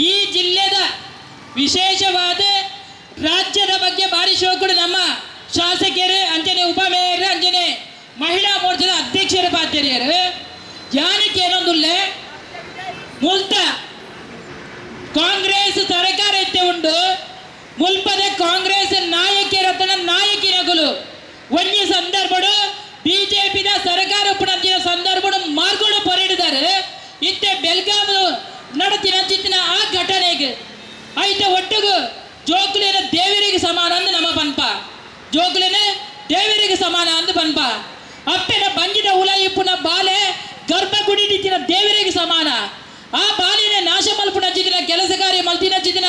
ಈ ಜಿಲ್ಲೆದ ವಿಶೇಷವಾದ ರಾಜ್ಯದ ಬಗ್ಗೆ ಭಾರಿ ಶೋಕುಡು ನಮ್ಮ ಶಾಸಕಿಯರು ಅಂಜನೆ ಉಪಮೇಯರ್ ಅಂಜನೆ ಮಹಿಳಾ ಮೋರ್ಚಾದ ಅಧ್ಯಕ್ಷರ ಬಾಧ್ಯರಿಯರು ಯಾನಕ್ಕೆ ಏನೊಂದುಲ್ಲ ಮುಲ್ತ ಕಾಂಗ್ರೆಸ್ ಸರ್ಕಾರ ಇತ್ತೆ ಉಂಡು ಮುಲ್ಪದ ಕಾಂಗ್ರೆಸ್ ನಾಯಕಿರತನ ನಾಯಕಿನಗಳು ಒಂಜಿ ಸಂದರ್ಭಡು ಬಿಜೆಪಿದ ಸರ್ಕಾರ ಉಪನಂಚಿನ ಸಂದರ್ಭಡು ಮಾರ್ಗಳು ಪರಿಡಿದ್ದಾರೆ. ಇತ್ತೆ ಬೆಲ್ಗಾಮ್ ಜೋಕುಲಿನ ದೇವರಿಗೆ ಸಮಾನ ಅಂದ್ ನಮ್ಮ ಬನ್ಪ. ಜೋಕುಲಿನ ದೇವರಿಗೆ ಸಮಾನ ಅಂದ್ ಬನ್ಪ. ಅಪ್ಪೆನ ಬಂಜಿದ ಹುಲ ಇಪ್ಪುನ ಬಾಲೆ ಗರ್ಭ ನಿಂತಿನ ದೇವರಿಗೆ ಸಮಾನ. ಆ ಬಾಲಿನ ನಾಶ ಮಲ್ಪುನ ಜಿದಿನ, ಕೆಲಸ ಕಾರ್ಯ ಮಲ್ತಿನ ಜಿದಿನ,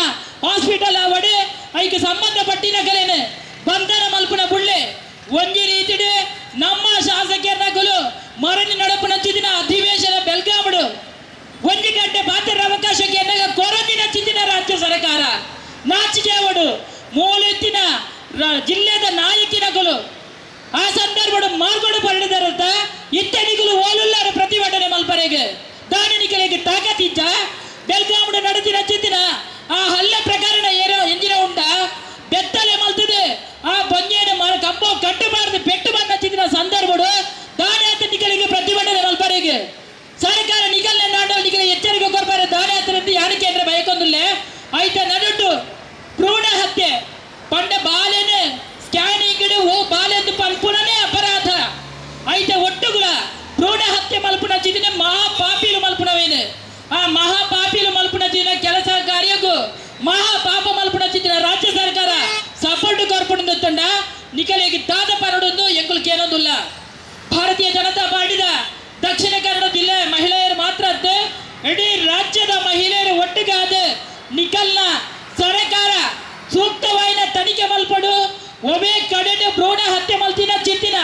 ಹಾಸ್ಪಿಟಲ್ ಅವಡೆ ಐಕೆ ಸಂಬಂಧಪಟ್ಟಿನ ಕಲೆನೆ, ಬಂಧನ ಮಲ್ಪುನ ಬುಳ್ಳೆ. ಒಂದಿ ರೀತಿಡೆ ನಮ್ಮ ಶಾಸಕರಗಳು ಮರಣಿ ನಡಪುನ ಜಿದಿನ ಅಧಿವೇಶನ ಬೆಲ್ಗಾಮಡು ಒಂದು ಗಂಟೆ ಮಾತ್ರ ಅವಕಾಶಕ್ಕೆ ಕೊರದಿನ ಚಿಂದಿನ ರಾಜ್ಯ ಸರ್ಕಾರ. ನಾಚಿಕೆ ಅವಡು ಮೂಲೆತ್ತಿನ ಜಿಲ್ಲೆದ ನಾಯಕಿನಗಳು. ಆ ಸಂದರ್ಭಡು ಮಾರ್ಗಡು ಪರಿಡಿದರಂತ ಇತ್ತೆನಿಗಳು ಓಲುಲ್ಲಾರ ಪ್ರತಿಭಟನೆ ಮಲ್ಪರೆಗೆ. ದಾಣಿನಿಗಳಿಗೆ ತಾಕತ್ತಿದ್ದ ಬೆಲ್ಗಾಮಡು ನಡೆದಿನ ಚಿತ್ತಿನ ಆ ಹಲ್ಲೆ ಪ್ರಕರಣ ಏನೋ ಎಂಜಿನ ಉಂಡ ಬೆತ್ತಲೆ ಮಲ್ತದೆ. ಆ ಬಂಜೇನ ಮರ ಕಂಬ ಕಟ್ಟಬಾರದು ಪೆಟ್ಟು ಬಂದ ಚಿತ್ತಿನ ಸಂದರ್ಭಡು ದಾನಿ ಪ್ರತಿಭಟನೆ ಮಲ್ಪರೆಗೆ. ಸರ್ಕಾರ ನಿಗಲ್ನ ನಾಡೋ ಕಾರ್ಯಕ್ಕೂ ಮಹಾ ಪಾಪ ಮಲ್ಪುನ ಚಿದಿನ ರಾಜ್ಯ ಸರ್ಕಾರ ಸಪೋರ್ಟ್ ಕೊರ್ಪುಣ ತಂಡ ನಿಕಲಿಗೆ ದಾದ ಪರಡೊಂದು ಎಂಕುಲು ಏನೊಂದಿಲ್ಲ ಭಾರತೀಯ ಜನತಾ ಪಾರ್ಟಿದ ದಕ್ಷಿಣ ಕನ್ನಡ ಜಿಲ್ಲೆ ಮಹಿಳೆಯರು ಮಾತ್ರ ಅದ್ದು ಇಡೀ ರಾಜ್ಯದ ಮಹಿಳೆಯರು ಒಟ್ಟಿಗಾದ ನಿಕಲ್ನ ಸರ್ಕಾರ ಸೂಕ್ತವಾಯಿನ ತನಿಖೆ ಮಲ್ಪಡು, ಒಬೆ ಕಡೆನ ಭ್ರೂಣ ಹತ್ಯೆ ಮಲ್ತಿನ ಚಿತ್ತಿನ,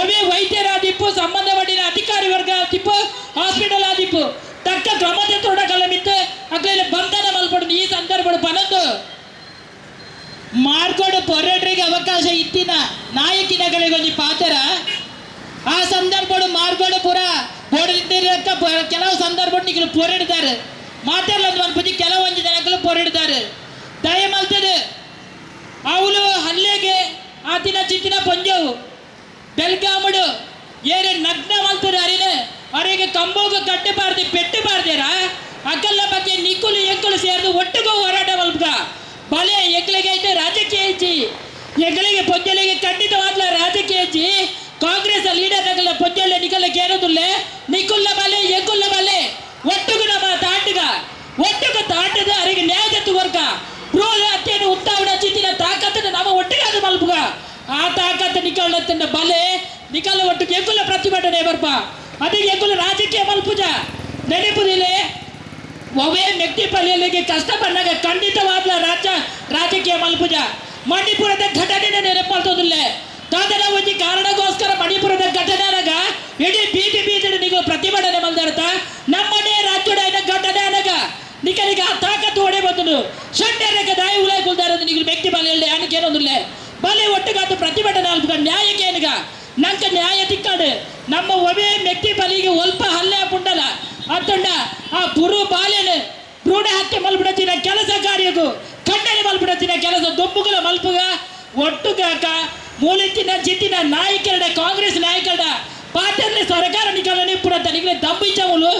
ಒಬೆ ವೈದ್ಯರ ದಿಪ್ಪು ಸಂಬಂಧಪಟ್ಟಿನ ಅಧಿಕಾರಿ ವರ್ಗ ದಿಪ್ಪು ಹಾಸ್ಪಿಟಲ್ ಆದಿಪ್ಪು, ತಕ್ಕ ಕ್ರಮದ ತೋಡ ಮಿತ್ತು ಸಂದರ್ಭ ಪನಂದು ಮಾಡ್ಕೊಂಡು ಪೊರಡ್ರಿಗೆ ಅವಕಾಶ ಇತ್ತಿನ ನಾಯಕಿನಗಳಿಗೆ ಒಂದು ಪಾತ್ರ. ಆ ಸಂದರ್ಭಗಳು ಮಾರ್ಗೋಡು ಪುರ ಕೆಲವು ಸಂದರ್ಭ ನಿಗಳು ಪೊರಡಿದ್ದಾರೆ. ಮಾತಾಡಲ್ಲ ಒಂದು ಬುದ್ಧಿ ಕೆಲವೊಂದು ಜನಗಳು ಪೊರಡಿದ್ದಾರೆ. ದಯ ಮಲ್ತದೆ ಅವಳು ಹಲ್ಲೆಗೆ ಆತಿನ ಚಿತ್ತಿನ ಪಂಜವು ಬೆಲ್ಗಾಮಡು ಏರೆ ನಗ್ನ ಮಲ್ತದೆ ಅರಿನೇ. ಅವರಿಗೆ ಕಂಬೋಗ ಕಟ್ಟಬಾರ್ದು, ಪೆಟ್ಟಬಾರ್ದೇರ? ಅಕಲ್ಲ ಬಗ್ಗೆ ನಿಕ್ಕುಲು ಎಂಕುಲು ಸೇರಿದು ಒಟ್ಟಿಗೂ ಹೋರಾಟ ಮಲ್ಪಗ ಬಲೆ ಎಗ್ಲಿಗೆ ಐತೆ ರಾಜಕೀಯ ಹೆಚ್ಚಿ ಎಗ್ಲಿಗೆ ಪೊಂಜಲಿಗೆ ಖಂಡಿತವಾದ್ಲ ರಾಜಕೀಯ ಹೆಚ್ಚಿ ಕಾಂಗ್ರೆಸ್ ಲೀಡರ್ ಆಗಲ್ಲ ಪೊಂಜಲೆ ನಿಕಲಕ್ಕೆ ಏನೋದಿಲ್ಲ ನಿಕ್ಕುಲ್ಲ ಬಲೆ ಎಗ್ಗುಲ್ಲ ಬಲೆ ಒಟ್ಟಿಗೂ ನಮ್ಮ ತಾಂಡಗ ಒಟ್ಟಿಗೂ ತಾಂಡದ ಅವರಿಗೆ ನ್ಯಾಯದತ್ತು ವರ್ಗ ಬ್ರೋಲ ಅತ್ತೇನು ಉತ್ತಾವಣ ಚಿತ್ತಿನ ತಾಕತ್ತನ್ನು ನಮ್ಮ ಒಟ್ಟಿಗೆ ಅದು ಮಲ್ಪಗ ಆ ತಾಕತ್ತು ನಿಕಲತ್ತಿನ ಬಲೆ ನಿಕಲ ಒಟ್ಟು ಎಗ್ಗುಲ ಪ್ರತಿಭಟನೆ ಬರ್ಪ ಅದಕ್ಕೆ ಎಗ್ಗುಲ ರಾಜಕೀಯ ಮಲ್ಪುಜ ನೆನಪುದಿಲ್ಲ ಒವೇ ವ್ಯಕ್ತಿ ಪಲ್ಯಲ್ಲಿಗೆ ಕಷ್ಟ ಬಂದಾಗ ಖಂಡಿತವಾದ ರಾಜ್ಯ, ರಾಜಕೀಯ ಮಲ್ಪುಜ. ಮಣಿಪುರದ ಘಟನೆ ನೆನಪಾಲ್ತೋದಿಲ್ಲ ತಾದರ ಒಂದು ಕಾರಣಕ್ಕೋಸ್ಕರ ಮಣಿಪುರದ ಘಟನೆನಾಗ ಇಡೀ ಬೀದಿ ಬೀದಿ ನೀವು ಪ್ರತಿಭಟನೆ ಮಲ್ದಾರತ. ನಮ್ಮನೇ ರಾಜ್ಯದ ಘಟನೆ ಅನಗ ನಿಖರಿಗೆ ಆ ತಾಕತ್ತು ಹೊಡೆ ಬಂದನು ಶಂಡರಕ ದಾಯಿ ಉಲಾಯ್ ಕುಲ್ದಾರದ ನೀವು ವ್ಯಕ್ತಿ ಬಲ ಹೇಳಿ ಬಲೆ ಒಟ್ಟುಗಾತು ಪ್ರತಿಭಟನೆ ಅಲ್ಪ ನ್ಯಾಯಕ್ಕೆ ಏನಗ ನಂಗೆ ನ್ಯಾಯ ತಿಕ್ಕಾಡು. ನಮ್ಮ ಒಬೇ ವ್ಯಕ್ತಿ ಬಲಿಗೆ ಒಲ್ಪ ಹಲ್ಲೆ ಪುಂಡಲ. ಅತ್ತಂಡ ಆ ಪುರು ಬಾಲ್ಯನ ಭ್ರೂಣ ಹತ್ಯೆ ಮಲ್ಬಿಡತ್ತಿನ ಕೆಲಸ ಕಾರ್ಯಗೂ ಕಣ್ಣಲ್ಲಿ ಮಲ್ಬಿಡತ್ತಿನ ಕೆಲಸ ದೊಬ್ಬುಗಳ ಮಲ್ಪುಗ ಒಟ್ಟುಗಾಕ ಮೂಲಿತ್ತಿನ ಜಿತ್ತಿನ ನಾಯಕರಡ, ಕಾಂಗ್ರೆಸ್ ನಾಯಕರಡ ಪಾತ್ರದಲ್ಲಿ ಸರ್ಕಾರ ನಿಕಲ ನಿಪ್ಪುಡತ್ತ ನಿಗಲೇ ದಮ್ಮಿಚ್ಚ ಮೂಲು.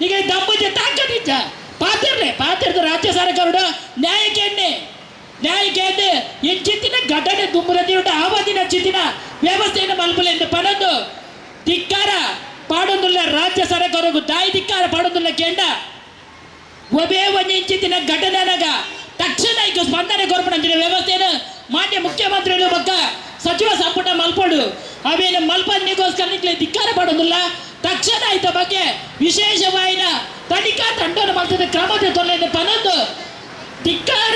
ನಿಗಲೆ ದಮ್ಮಿಚ್ಚ ತಾಕತ್ತಿಚ್ಚ. ಪಾತ್ರಲೆ ಪಾತ್ರದ ರಾಜ್ಯ ಸರ್ಕಾರಡು ನ್ಯಾಯಕ್ಕೆ ನ್ಯಾಯಕ್ಕೆ ಚಿತ್ತಿನ ಹೆಚ್ಚಿತ್ತಿನ ಘಟನೆ ದುಮ್ಮರದಿರುಟ ಆವತ್ತಿನ ಚಿತ್ತಿನ ವ್ಯವಸ್ಥೆಯನ್ನು ಮಲ್ಪಲೆಂದು ಪಡೆದು, ಧಿಕ್ಕಾರ ರಾಜ್ಯ ಸರ್ಕಾರಕ್ಕೂ ದಾಯಿ ಧಿಕ್ಕಾರ ಪಾಡೊಂದುಲ್ಲ ಕೆಂಡ ಒಬೇ ಒಂದು ಇಂಚಿತ್ತಿನ ಘಟನೆನಾಗ ತಕ್ಷಣ ಈಗ ಸ್ಪಂದನೆ ಕೊರ್ಪಣಂತಿನ ವ್ಯವಸ್ಥೆಯನ್ನು ಮಾನ್ಯ ಮುಖ್ಯಮಂತ್ರಿಗಳು ಬಕ್ಕ ಸಚಿವ ಸಂಪುಟ ಮಲ್ಪಡು. ಅವೇನು ಮಲ್ಪನ್ನಿಗೋಸ್ಕರ ನಿಕ್ಲೆ ಧಿಕ್ಕಾರ ಪಡೋದಿಲ್ಲ ತಕ್ಷಣ ಆಯ್ತ ಬಗ್ಗೆ ವಿಶೇಷವಾದ ತನಿಖಾ ತಂಡವನ್ನು ಮಾಡ್ತದೆ ಕ್ರಮದ ತೊಂದರೆ ಪನೊಂದು. ಧಿಕ್ಕಾರ.